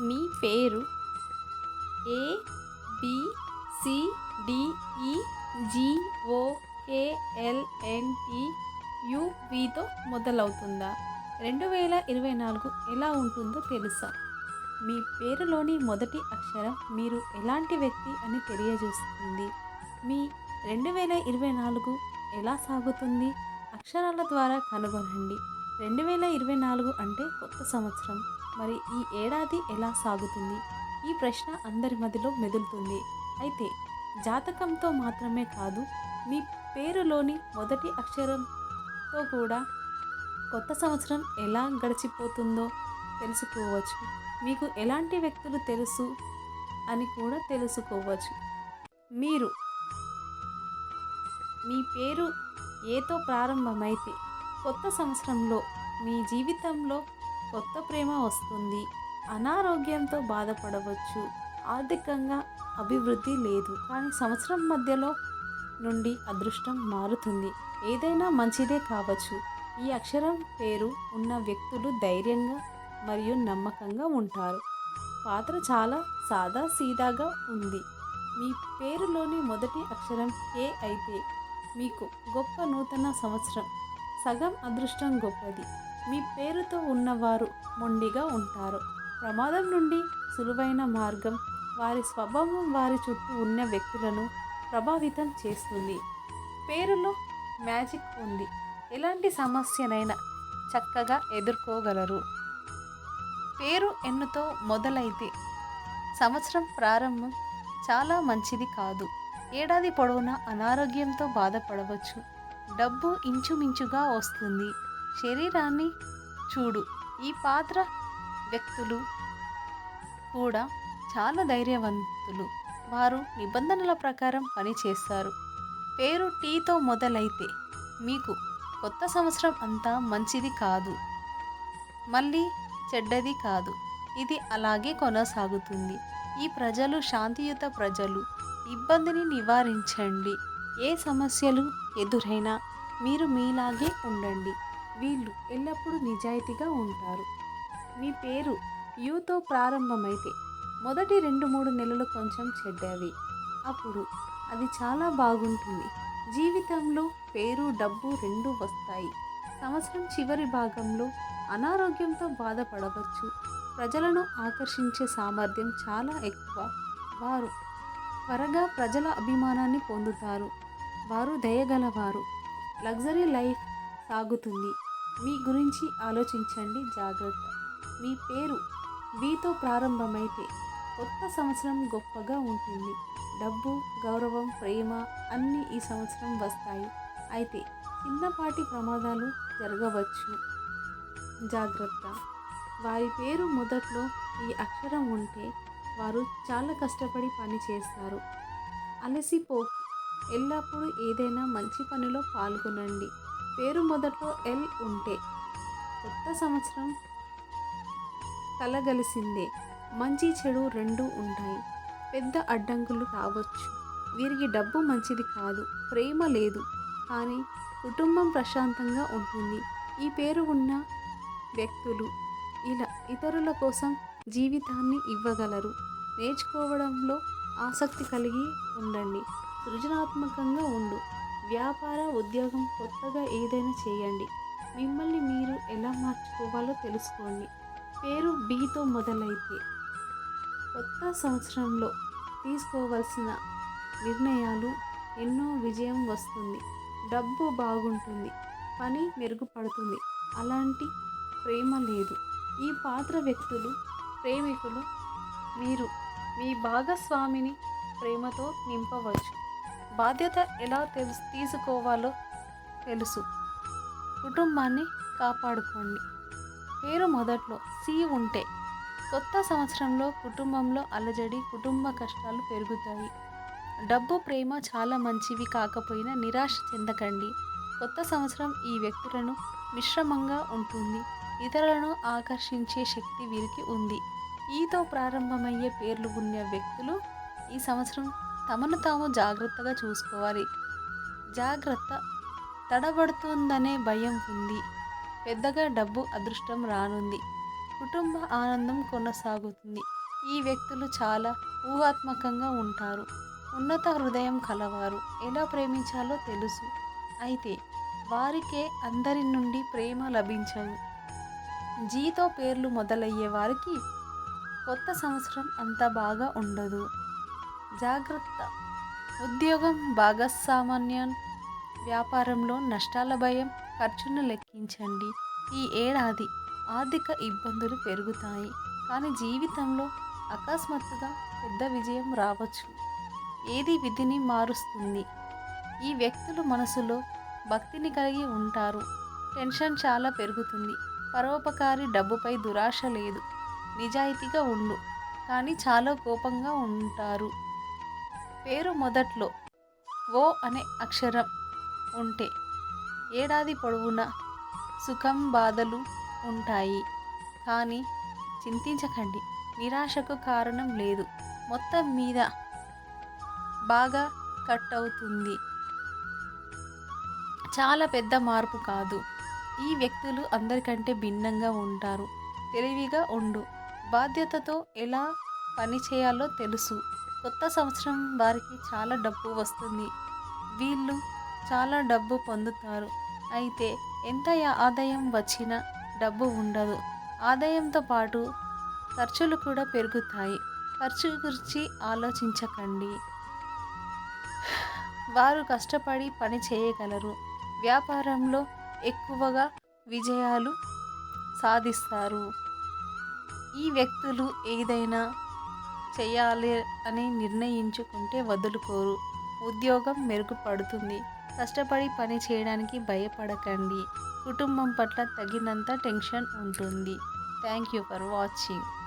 మీ పేరు? A B C D E G O K L మొదలవుతుందా? రెండు వేల ఇరవై నాలుగు ఎలా ఉంటుందో తెలుసా? మీ పేరులోని మొదటి అక్షరం మీరు ఎలాంటి వ్యక్తి అని తెలియజేస్తుంది? మీ రెండు వేల ఇరవై నాలుగు ఎలా సాగుతుంది? అక్షరాల ద్వారా కనుగొనండి. రెండు వేల ఇరవై నాలుగు అంటే కొత్త సంవత్సరం. మరి ఈ ఏడాది ఎలా సాగుతుంది? ఈ ప్రశ్న అందరి మధ్యలో మెదులుతుంది. అయితే జాతకంతో మాత్రమే కాదు మీ పేరులోని మొదటి అక్షరంతో కూడా కొత్త సంవత్సరం ఎలా గడిచిపోతుందో తెలుసుకోవచ్చు. మీకు ఎలాంటి వ్యక్తులు తెలుసు అని కూడా తెలుసుకోవచ్చు. మీరు మీ పేరు ఏతో ప్రారంభమైతే కొత్త సంవత్సరంలో మీ జీవితంలో కొత్త ప్రేమ వస్తుంది. అనారోగ్యంతో బాధపడవచ్చు. ఆర్థికంగా అభివృద్ధి లేదు. కానీ సంవత్సరం మధ్యలో నుండి అదృష్టం మారుతుంది. ఏదైనా మంచిదే కావచ్చు. ఈ అక్షరం పేరు ఉన్న వ్యక్తులు ధైర్యంగా మరియు నమ్మకంగా ఉంటారు. పాత్ర చాలా సాదా సీదాగా ఉంది. మీ పేరులోని మొదటి అక్షరం ఏ అయితే మీకు గొప్ప నూతన సంవత్సరం సగం అదృష్టం గొప్పది. మీ పేరుతో ఉన్నవారు మొండిగా ఉంటారు. ప్రమాదం నుండి సులువైన మార్గం వారి స్వభావం వారి చుట్టూ ఉన్న వ్యక్తులను ప్రభావితం చేస్తుంది. పేరులో మ్యాజిక్ ఉంది. ఎలాంటి సమస్యనైనా చక్కగా ఎదుర్కోగలరు. పేరు ఎన్నుతో మొదలైతే సంవత్సరం ప్రారంభం చాలా మంచిది కాదు. ఏడాది పొడవునా అనారోగ్యంతో బాధపడవచ్చు. డబ్బు ఇంచుమించుగా వస్తుంది. శరీరాన్ని చూడు. ఈ పాత్ర వ్యక్తులు కూడా చాలా ధైర్యవంతులు. వారు నిబంధనల ప్రకారం పనిచేస్తారు పేరు టీతో మొదలైతే మీకు కొత్త సంవత్సరం అంతా మంచిది కాదు. మళ్ళీ చెడ్డది కాదు. ఇది అలాగే కొనసాగుతుంది. ఈ ప్రజలు శాంతియుత ప్రజలు ఇబ్బందిని నివారించండి. ఏ సమస్యలు ఎదురైనా మీరు మీలాగే ఉండండి. వీళ్ళు ఎల్లప్పుడూ నిజాయితీగా ఉంటారు. మీ పేరు యూతో ప్రారంభమైతే మొదటి రెండు మూడు నెలలు కొంచెం చెడ్డవి. అప్పుడు అది చాలా బాగుంటుంది. జీవితంలో పేరు డబ్బు రెండు వస్తాయి. సంవత్సరం చివరి భాగంలో అనారోగ్యంతో బాధపడవచ్చు. ప్రజలను ఆకర్షించే సామర్థ్యం చాలా ఎక్కువ. వారు త్వరగా ప్రజల అభిమానాన్ని పొందుతారు. వారు దయగలవారు. లగ్జరీ లైఫ్ సాగుతుంది. మీ గురించి ఆలోచించండి జాగ్రత్త. మీ పేరు వీతో ప్రారంభమైతే కొత్త సంవత్సరం గొప్పగా ఉంటుంది. డబ్బు గౌరవం ప్రేమ అన్నీ ఈ సంవత్సరం వస్తాయి. అయితే చిన్నపాటి ప్రమాదాలు జరగవచ్చు. జాగ్రత్త. వారి పేరు మొదట్లో ఈ అక్షరం ఉంటే వారు చాలా కష్టపడి పని చేస్తారు అలసిపో ఎల్లప్పుడూ ఏదైనా మంచి పనిలో పాల్గొనండి. పేరు మొదట్లో ఎల్ ఉంటే కొత్త సంవత్సరం కలగలిసిందే. మంచి చెడు రెండు ఉంటాయి. పెద్ద అడ్డంకులు రావచ్చు. వీరికి డబ్బు మంచిది కాదు ప్రేమ లేదు. కానీ కుటుంబం ప్రశాంతంగా ఉంటుంది. ఈ పేరు ఉన్న వ్యక్తులు ఇలా ఇతరుల కోసం జీవితాన్ని ఇవ్వగలరు. నేర్చుకోవడంలో ఆసక్తి కలిగి ఉండండి. సృజనాత్మకంగా ఉండు. వ్యాపార ఉద్యోగం కొత్తగా ఏదైనా చేయండి. మిమ్మల్ని మీరు ఎలా మార్చుకోవాలో తెలుసుకోండి. పేరు బీతో మొదలైతే కొత్త సంవత్సరంలో తీసుకోవాల్సిన నిర్ణయాలు ఎన్నో విజయం వస్తుంది. డబ్బు బాగుంటుంది. పని మెరుగుపడుతుంది. అలాంటి ప్రేమ లేదు. ఈ పాత్ర వ్యక్తులు ప్రేమికులు మీరు మీ భాగస్వామిని ప్రేమతో నింపవచ్చు. బాధ్యత ఎలా తెలుసు తీసుకోవాలో తెలుసు. కుటుంబాన్ని కాపాడుకోండి. పేరు మొదట్లో సి ఉంటే కొత్త సంవత్సరంలో కుటుంబంలో అలజడి కుటుంబ కష్టాలు పెరుగుతాయి. డబ్బు ప్రేమ చాలా మంచివి కాకపోయినా నిరాశ చెందకండి. కొత్త సంవత్సరం ఈ వ్యక్తులను మిశ్రమంగా ఉంటుంది. ఇతరులను ఆకర్షించే శక్తి వీరికి ఉంది. ఈతో ప్రారంభమయ్యే పేర్లు ఉన్న వ్యక్తులు ఈ సంవత్సరం తమను తాము జాగ్రత్తగా చూసుకోవాలి. జాగ్రత్త. తడబడుతుందనే భయం ఉంది. పెద్దగా డబ్బు అదృష్టం రానుంది. కుటుంబ ఆనందం కొనసాగుతుంది. ఈ వ్యక్తులు చాలా ఊహాత్మకంగా ఉంటారు. ఉన్నత హృదయం కలవారు. ఎలా ప్రేమించాలో తెలుసు. అయితే వారికే అందరి నుండి ప్రేమ లభించదు. జీతో పేర్లు మొదలయ్యే వారికి కొత్త సంవత్సరం అంత బాగా ఉండదు. జాగ్రత్త. ఉద్యోగం భాగస్వామ్యం వ్యాపారంలో నష్టాల భయం ఖర్చును లెక్కించండి. ఈ ఏడాది ఆర్థిక ఇబ్బందులు పెరుగుతాయి. కానీ జీవితంలో అకస్మాత్తుగా పెద్ద విజయం రావచ్చు. ఏది విధిని మారుస్తుంది? ఈ వ్యక్తులు మనసులో భక్తిని కలిగి ఉంటారు. టెన్షన్ చాలా పెరుగుతుంది. పరోపకారి డబ్బుపై దురాశ లేదు. నిజాయితీగా ఉండు. కానీ చాలా కోపంగా ఉంటారు. పేరు మొదట్లో ఓ అనే అక్షరం ఉంటే ఏడాది పొడవునా సుఖం బాధలు ఉంటాయి. కానీ చింతించకండి నిరాశకు కారణం లేదు. మొత్తం మీద బాగా కట్ అవుతుంది చాలా పెద్ద మార్పు కాదు. ఈ వ్యక్తులు అందరికంటే భిన్నంగా ఉంటారు. తెలివిగా ఉండు. బాధ్యతతో ఎలా పని చేయాలో తెలుసు. కొత్త సంవత్సరం వారికి చాలా డబ్బు వస్తుంది. వీళ్ళు చాలా డబ్బు పొందుతారు. అయితే ఎంత ఆదాయం వచ్చినా డబ్బు ఉండదు. ఆదాయంతో పాటు ఖర్చులు కూడా పెరుగుతాయి. ఖర్చు గురించి ఆలోచించకండి. వారు కష్టపడి పని చేయగలరు. వ్యాపారంలో ఎక్కువగా విజయాలు సాధిస్తారు. ఈ వ్యక్తులు ఏదైనా చేయాలి అని నిర్ణయించుకుంటే వదులుకోరు. ఉద్యోగం మెరుగుపడుతుంది. కష్టపడి పని చేయడానికి భయపడకండి. కుటుంబం పట్ల తగినంత టెన్షన్ ఉంటుంది. Thank you for watching.